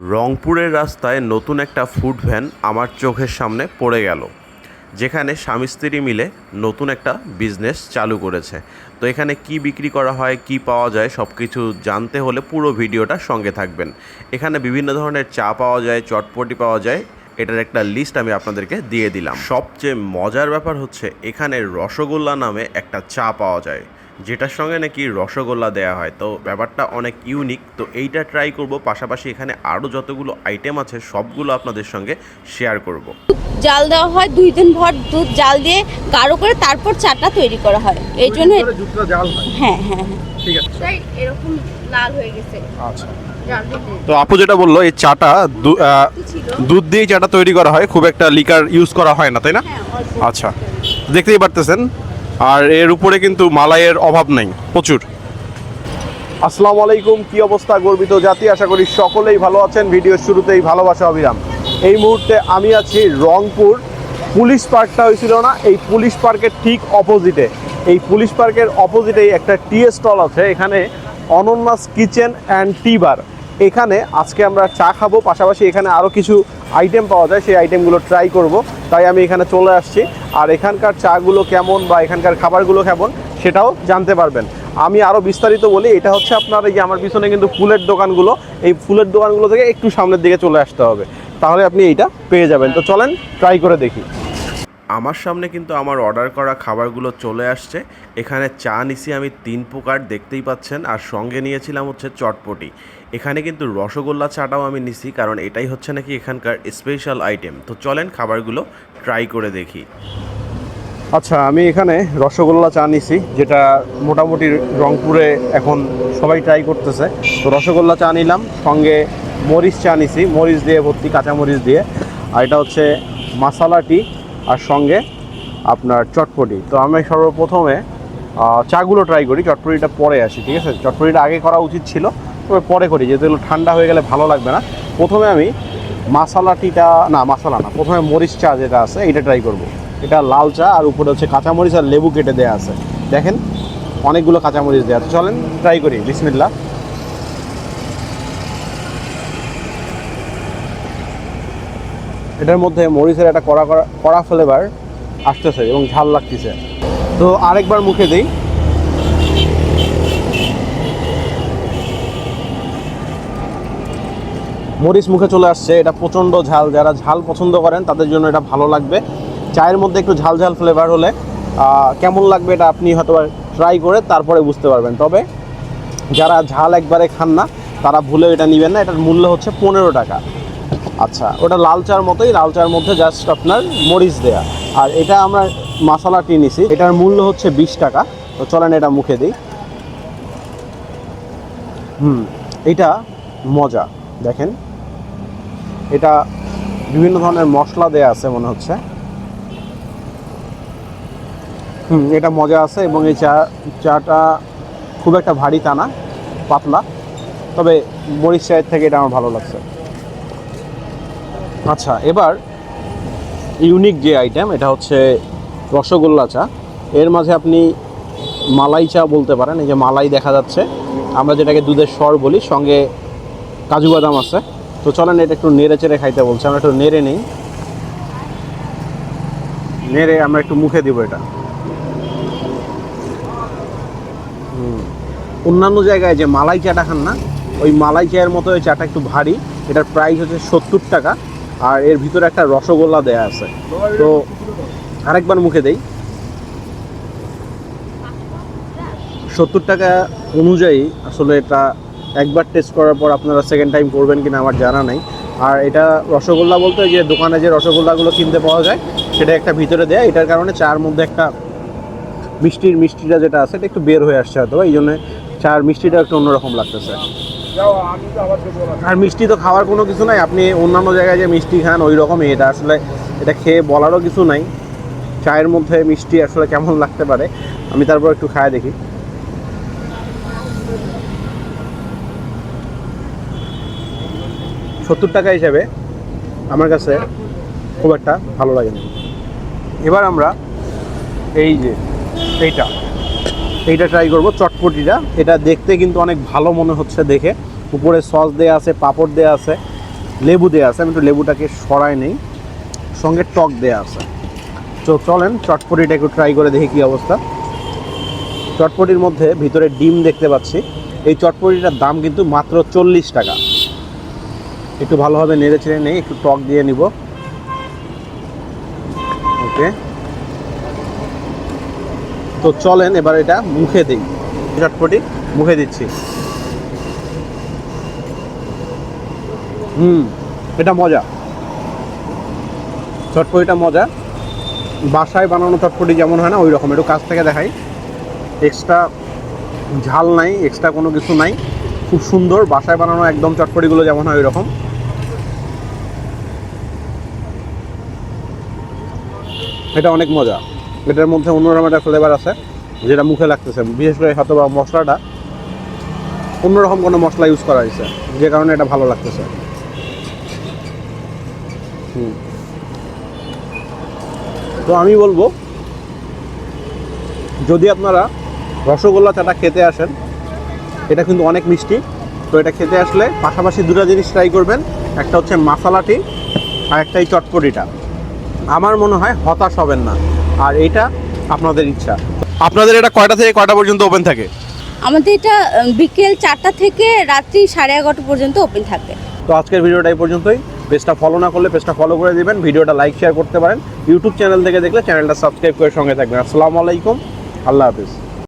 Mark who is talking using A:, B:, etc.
A: রংপুরের রাস্তায় নতুন একটা ফুড ভ্যান আমার চোখের সামনে পড়ে গেল, যেখানে স্বামী স্ত্রী মিলে নতুন একটা বিজনেস চালু করেছে। তো এখানে কি বিক্রি করা হয়, কি পাওয়া যায় সব কিছু জানতে হলে পুরো ভিডিওটা সঙ্গে থাকবেন। এখানে বিভিন্ন ধরনের চা পাওয়া যায়, চটপটি পাওয়া যায়, এটার একটা লিস্ট আমি আপনাদেরকে দিয়ে দিলাম। সবচেয়ে মজার ব্যাপার হচ্ছে, এখানে রসগোল্লা নামে একটা চা পাওয়া যায়। যেটার সঙ্গে নাকি রসগোল্লা দেওয়া হয়। তো ব্যাপারটা অনেক ইউনিক তো এইটা ট্রাই করব। পাশাপাশি এখানে আরও যতগুলো আইটেম আছে সবগুলো আপনাদের সঙ্গে শেয়ার করব।
B: জাল দেওয়া হয় দুই দিন ভর দুধ জাল দিয়ে গাঢ় করে তারপর চাটা তৈরি করা হয়। এই জন্য
C: দুধটা জাল হয়?
B: হ্যাঁ হ্যাঁ
C: ঠিক আছে।
B: তাই এরকম লাল হয়ে গেছে।
C: আচ্ছা। তো আপু যেটা বলল এই চাটা দুধ দিয়ে চাটা তৈরি করা হয়। খুব একটা লিকার ইউজ করা হয় না তাই না?
B: হ্যাঁ
C: আচ্ছা। দেখতেই পারতেছেন। আর এর উপরে কিন্তু মালাইয়ের অভাব নেই, প্রচুর। আসসালামু আলাইকুম, কি অবস্থা গর্বিত জাতি? আশা করি সকলেই ভালো আছেন। ভিডিওর শুরুতেই ভালোবাসা, অবিরাম। এই মুহূর্তে আমি আছি রংপুর, পুলিশ পার্কটা হয়েছিল না, এই পুলিশ পার্কের ঠিক অপোজিটে। এই পুলিশ পার্কের অপোজিটেই একটা টি স্টল আছে, এখানে অনন্যাস কিচেন অ্যান্ড টি বার। এখানে আজকে আমরা চা খাব, পাশাপাশি এখানে আরও কিছু আইটেম পাওয়া যায়, সেই আইটেমগুলো ট্রাই করব। তাই আমি এখানে চলে আসছি। আর এখানকার চাগুলো কেমন বা এখানকার খাবারগুলো কেমন সেটাও জানতে পারবেন। আমি আরও বিস্তারিত বলি, এটা হচ্ছে আপনার এই যে আমার পিছনে কিন্তু ফুলের দোকানগুলো, এই ফুলের দোকানগুলো থেকে একটু সামনের দিকে চলে আসতে হবে। তাহলে আপনি এইটা পেয়ে যাবেন। তো চলেন ট্রাই করে দেখি।
A: আমার সামনে কিন্তু আমার অর্ডার করা খাবারগুলো চলে আসছে। এখানে চা নিছি আমি তিন প্রকার, দেখতেই পাচ্ছেন। আর সঙ্গে নিয়েছিলাম হচ্ছে চটপটি। এখানে কিন্তু রসগোল্লা চাটাও আমি নিছি, কারণ এটাই হচ্ছে নাকি এখানকার স্পেশাল আইটেম তো চলেন খাবারগুলো ট্রাই করে দেখি।
C: আচ্ছা আমি এখানে রসগোল্লা চা নিছি, যেটা মোটামুটি রংপুরে এখন সবাই ট্রাই করতেছে। তো রসগোল্লা চা নিলাম, সঙ্গে মরিচ চা নিছি, মরিচ দিয়ে ভর্তি কাঁচা মরিচ দিয়ে। আর এটা হচ্ছে মাসালা টি আর সঙ্গে আপনার চটপটি। তো আমি সর্বপ্রথমে চাগুলো ট্রাই করি, চটপটিটা পরে আসি, ঠিক আছে? চটপটিটা আগে করা উচিত ছিল, তবে পরে করি, যেহেতু এগুলো ঠান্ডা হয়ে গেলে ভালো লাগবে না। প্রথমে আমি মাসালা টিটা না মাসালা না, প্রথমে মরিচ চা যেটা আছে এটা ট্রাই করব। এটা লাল চা, আর উপরে হচ্ছে কাঁচামরিচ আর লেবু কেটে দেওয়া আছে। দেখেন, অনেকগুলো কাঁচামরিচ দেওয়া আছে। চলেন ট্রাই করি বিসমিল্লা এটার মধ্যে মরিচের একটা কড়া কড়া কড়া ফ্লেভার আসতেছে এবং ঝাল লাগতেছে। তো আরেকবার মুখে দিই। মরিচ মুখে চলে আসছে। এটা প্রচণ্ড ঝাল। যারা ঝাল পছন্দ করেন, তাদের জন্য এটা ভালো লাগবে। চায়ের মধ্যে একটু ঝাল ঝাল ফ্লেভার হলে কেমন লাগবে এটা আপনি হয়তো ট্রাই করে তারপরে বুঝতে পারবেন। তবে যারা ঝাল একবারে খান না, তারা ভুলে এটা নেবেন না। এটার মূল্য হচ্ছে পনেরো টাকা। আচ্ছা ওটা লাল চার মতোই লাল চার মধ্যে জাস্ট আপনার মরিচ দেয়া। আর এটা আমরা মশলা টি নিছি, এটার মূল্য হচ্ছে বিশ টাকা। তো চলেন এটা মুখে দিই। হুম, এটা মজা, দেখেন। এটা বিভিন্ন ধরনের মশলা দেয়া আছে মনে হচ্ছে। হুম, এটা মজা আছে এবং এই চা, চাটা খুব একটা ভারী টানা পাতলা। তবে মরিচ চায়ের থেকে এটা আমার ভালো লাগছে। আচ্ছা এবার ইউনিক যে আইটেম এটা হচ্ছে রসগোল্লা চা। এর মাঝে আপনি মালাই চা বলতে পারেন, এই যে মালাই দেখা যাচ্ছে। আমরা যেটাকে দুধের স্বর বলি, সঙ্গে কাজু বাদাম আছে। তো চলেন এটা একটু নেড়ে চেড়ে খাইতে বলছে, আমরা একটু নেড়ে নিই। নেড়ে আমরা একটু মুখে দিব এটা। অন্যান্য জায়গায় যে মালাই চাটা খান না, ওই মালাই চায়ের মতো ওই চাটা একটু ভারী, এটার প্রাইস হচ্ছে সত্তর টাকা। আর এর ভিতরে একটা রসগোল্লা দেয়া আছে। তো আরেকবার মুখে দেই। সত্তর টাকা অনুযায়ী আসলে এটা একবার টেস্ট করার পর আপনারা সেকেন্ড টাইম করবেন কিনা আমার জানা নাই। আর এটা রসগোল্লা বলতে যে দোকানে যে রসগোল্লাগুলো কিনতে পাওয়া যায়, সেটা একটা ভিতরে দেয়। এটার কারণে চার মধ্যে একটা মিষ্টির মিষ্টিটা যেটা আছে, এটা একটু বের হয়ে আসছে হয়তো এই জন্য চার মিষ্টিটা একটু অন্যরকম লাগতেছে। আর মিষ্টি তো খাওয়ার কোনো কিছু নাই। আপনি অন্যান্য জায়গায় যে মিষ্টি খান, ওই রকমই। এটা আসলে, এটা খেয়ে বলারও কিছু নাই। চায়ের মধ্যে মিষ্টি আসলে কেমন লাগতে পারে, আমি তারপর একটু খায় দেখি। সত্তর টাকা হিসাবে আমার কাছে খুব একটা ভালো লাগে এবার আমরা এই যে, এইটা। এইটা ট্রাই করব, চটপটিটা। এটা দেখতে কিন্তু অনেক ভালো মনে হচ্ছে দেখে। উপরে সস দেয়া আছে, পাঁপড় দেয়া আছে, লেবু দেওয়া আছে। আমি একটু লেবুটাকে সরাই নেই। সঙ্গে টক দেওয়া আছে। তো চলেন, চটপটিটা একটু ট্রাই করে দেখি কী অবস্থা। চটপটির মধ্যে ভিতরে ডিম দেখতে পাচ্ছি। এই চটপটিটার দাম কিন্তু মাত্র চল্লিশ টাকা। একটু ভালোভাবে নেড়ে চেড়ে নেই, একটু টক দিয়ে নিব। ওকে। তো চলেন, এবার এটা মুখে দিই। চটপটি মুখে দিচ্ছি। হুম, এটা মজা। চটপটিটা মজা। বাসায় বানানো চটপটি যেমন হয় না ওই রকম একটু কাছ থেকে দেখাই। এক্সট্রা ঝাল নাই, এক্সট্রা কোনো কিছু নাই। খুব সুন্দর, বাসায় বানানো একদম চটপটিগুলো যেমন হয় ওই রকম এটা অনেক মজা। এটার মধ্যে অন্যরকম একটা ফ্লেভার আছে, যেটা মুখে লাগতেছে। বিশেষ করে হয়তো বা মশলাটা অন্যরকম কোনো মশলা ইউজ করা হয়েছে, যে কারণে এটা ভালো লাগতেছে। তো আমি বলব, যদি আপনারা রসগোল্লা চাটা খেতে আসেন, এটা কিন্তু অনেক মিষ্টি। তো এটা খেতে আসলে পাশাপাশি দুটো জিনিস ট্রাই করবেন, একটা হচ্ছে মাসালাটি আর একটা এই চটপটিটা। আমার মনে হয় হতাশ হবেন না। আর এটা আপনাদের ইচ্ছা। আপনাদের এটা কয়টা থেকে কয়টা পর্যন্ত ওপেন থাকে?
B: আমাদের এটা বিকেল চারটা থেকে রাত্রি সাড়ে এগারোটা পর্যন্ত ওপেন থাকে।
C: তো আজকের ভিডিওটা এই পর্যন্তই। পেজটা ফলো না করলে পেজটা ফলো করে দিবেন। ভিডিওটা লাইক শেয়ার করতে পারেন। ইউটিউব চ্যানেল থেকে দেখলে চ্যানেলটা সাবস্ক্রাইব করে সঙ্গে থাকবেন। আসসালামু আলাইকুম। আল্লাহ হাফিজ।